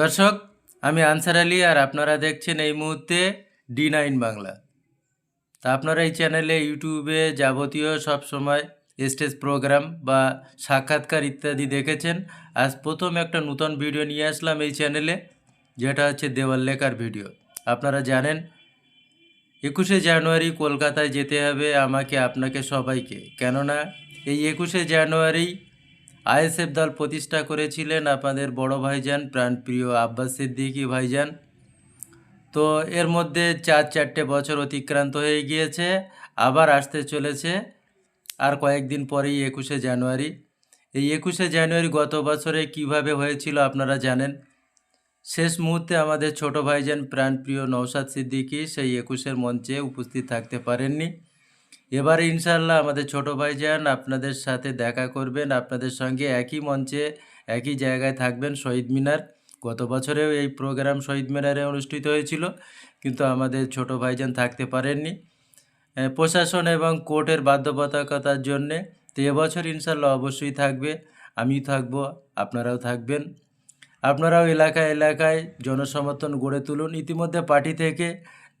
দর্শক, আমি আনসার আলী আর আপনারা দেখছেন এই মুহূর্তে ডি নাইন বাংলা। তা আপনারা এই চ্যানেলে ইউটিউবে যাবতীয় সব সময় স্টেজ প্রোগ্রাম বা সাক্ষাৎকার ইত্যাদি দেখেছেন। আজ প্রথম একটা নতুন ভিডিও নিয়ে আসলাম এই চ্যানেলে, যেটা হচ্ছে দেওয়াল লেখার ভিডিও। আপনারা জানেন, একুশে জানুয়ারি কলকাতায় যেতে হবে আমাকে, আপনাকে সবাইকে। কেননা, এই একুশে জানুয়ারি আইএসএফ দল প্রতিষ্ঠা করেছিলেন আপনাদের বড় ভাইজান, প্রাণপ্রিয় আব্বাস সিদ্দিকী ভাইজান। তো এর মধ্যে চার চারটে বছর অতিক্রান্ত হয়ে গিয়েছে, আবার আসতে চলেছে আর কয়েকদিন পরেই একুশে জানুয়ারি। এই একুশে জানুয়ারি গত বছরে কীভাবে হয়েছিল আপনারা জানেন? শেষ মুহূর্তে আমাদের ছোট ভাইজান, প্রাণপ্রিয় নৌসাদ সিদ্দিকী সেই একুশের মঞ্চে উপস্থিত থাকতে পারেননি। এবারে ইনশাল্লাহ আমাদের ছোট ভাইজান আপনাদের সাথে দেখা করবেন, আপনাদের সঙ্গে একই মঞ্চে, একই জায়গায় থাকবেন শহীদ মিনার। গত বছরেও এই প্রোগ্রাম শহীদ মিনারে অনুষ্ঠিত হয়েছিল, কিন্তু আমাদের ছোট ভাইজান থাকতে পারেননি। প্রশাসন এবং কোর্টের বাধ্যবাধকতার জন্যে তো এবছর ইনশাল্লাহ অবশ্যই থাকবে আমি থাকব, আপনারাও থাকবেন। আপনারাও এলাকায় এলাকায় জনসমর্থন গড়ে তুলুন। ইতিমধ্যে পার্টি থেকে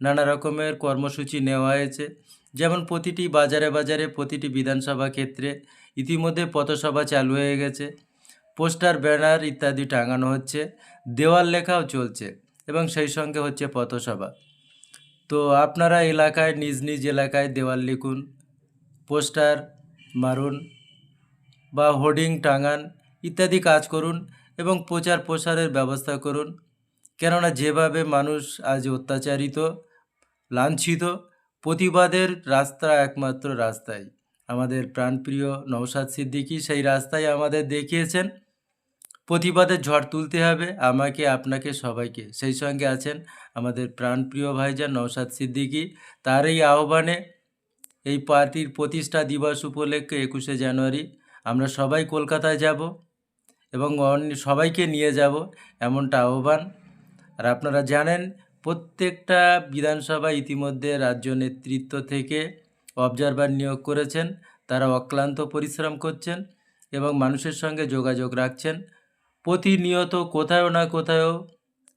নানা রকমের কর্মসূচি নেওয়া হয়েছে। যেমন প্রতিটি বাজারে বাজারে, প্রতিটি বিধানসভা ক্ষেত্রে ইতিমধ্যে পথসভা চালু হয়ে গেছে। পোস্টার, ব্যানার ইত্যাদি টাঙানো হচ্ছে। দেওয়াল লেখাও চলছে এবং সেই সঙ্গে হচ্ছে পথসভা। তো আপনারা এলাকায়, নিজ নিজ এলাকায় দেওয়াল লিখুন, পোস্টার মারুন বা হোর্ডিং টাঙান ইত্যাদি কাজ করুন এবং প্রচার প্রসারের ব্যবস্থা করুন। কেননা যেভাবে মানুষ আজ অত্যাচারিত, লাঞ্ছিত প্রতিবাদের রাস্তা একমাত্র রাস্তায় আমাদের প্রাণপ্রিয় নৌসাদ সিদ্দিকী সেই রাস্তায় আমাদের দেখিয়েছেন। প্রতিবাদের ঝড় তুলতে হবে, আমাকে, আপনাকে, সবাইকে। সেই সঙ্গে আছেন আমাদের প্রাণপ্রিয় ভাইজান নৌসাদ সিদ্দিকী। তার এই আহ্বানে এই পার্টির প্রতিষ্ঠা দিবস উপলক্ষে একুশে জানুয়ারি আমরা সবাই কলকাতায় যাব এবং অন্য সবাইকে নিয়ে যাব এমনটা আহ্বান। আর আপনারা জানেন প্রত্যেকটা বিধানসভা ইতিমধ্যে রাজ্য নেতৃত্ব থেকে অবজারভার নিয়োগ করেছেন, তারা অক্লান্ত পরিশ্রম করছেন এবং মানুষের সঙ্গে যোগাযোগ রাখছেন। প্রতিনিয়ত কোথাও না কোথাও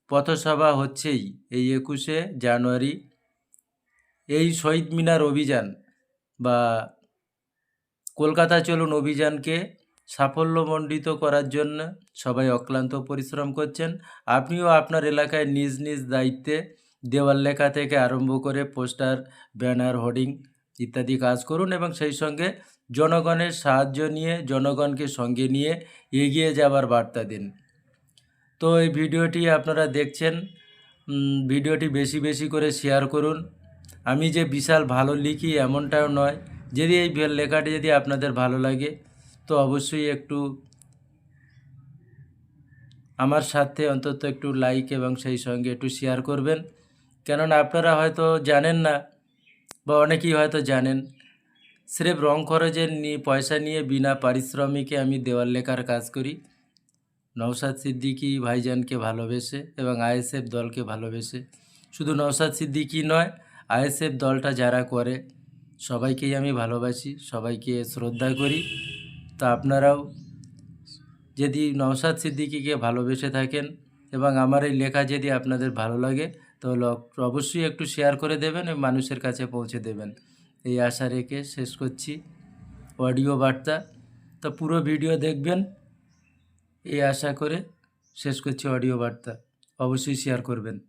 পথসভা হচ্ছেই এই একুশে জানুয়ারি। এই শহীদ মিনার অভিযান বা কলকাতা চলুন অভিযানকে সাফল্যমণ্ডিত করার জন্য সবাই অক্লান্ত পরিশ্রম করছেন। আপনিও আপনার এলাকায় নিজ নিজ দায়িত্বে দেওয়াল লেখা থেকে আরম্ভ করে পোস্টার, ব্যানার, হোর্ডিং ইত্যাদি কাজ করুন এবং সেই সঙ্গে জনগণের সাহায্য নিয়ে, জনগণকে সঙ্গে নিয়ে এগিয়ে যাবার বার্তা দিন। তো এই ভিডিওটি আপনারা দেখছেন ভিডিওটি বেশি বেশি করে শেয়ার করুন। আমি যে বিশাল ভালো লিখি এমনটাও নয়। যদি এই লেখাটি যদি আপনাদের ভালো লাগে তো অবশ্যই একটু আমার সাথে অন্তত একটু লাইক এবং সেই সঙ্গে একটু শেয়ার করবেন। কেননা আপনারা হয়তো জানেন না বা অনেকেই হয়তো জানেন, স্রেফ রং খরচের নিয়ে, পয়সা নিয়ে বিনা পারিশ্রমিকে আমি দেওয়াল লেখার কাজ করি। নওশাদ সিদ্দিকী ভাইজানকে ভালোবেসে এবং আইএসএফ দলকে ভালোবেসে। শুধু নওশাদ সিদ্দিকী নয়, আইএসএফ দলটা যারা করে, সবাইকেই আমি ভালোবাসি, সবাইকে শ্রদ্ধা করি। তা আপনারাও যদি নওশাদ সিদ্দিকিকে ভালোবেসে থাকেন এবং আমার এই লেখা যদি আপনাদের ভালো লাগে, তাহলে অব- অবশ্যই একটু শেয়ার করে দেবেন এবং মানুষের কাছে পৌঁছে দেবেন। এই আশা রেখে শেষ করছি। অডিও বার্তা। তো পুরো ভিডিও দেখবেন। এই আশা করে শেষ করছি অডিও বার্তা। অবশ্যই শেয়ার করবেন।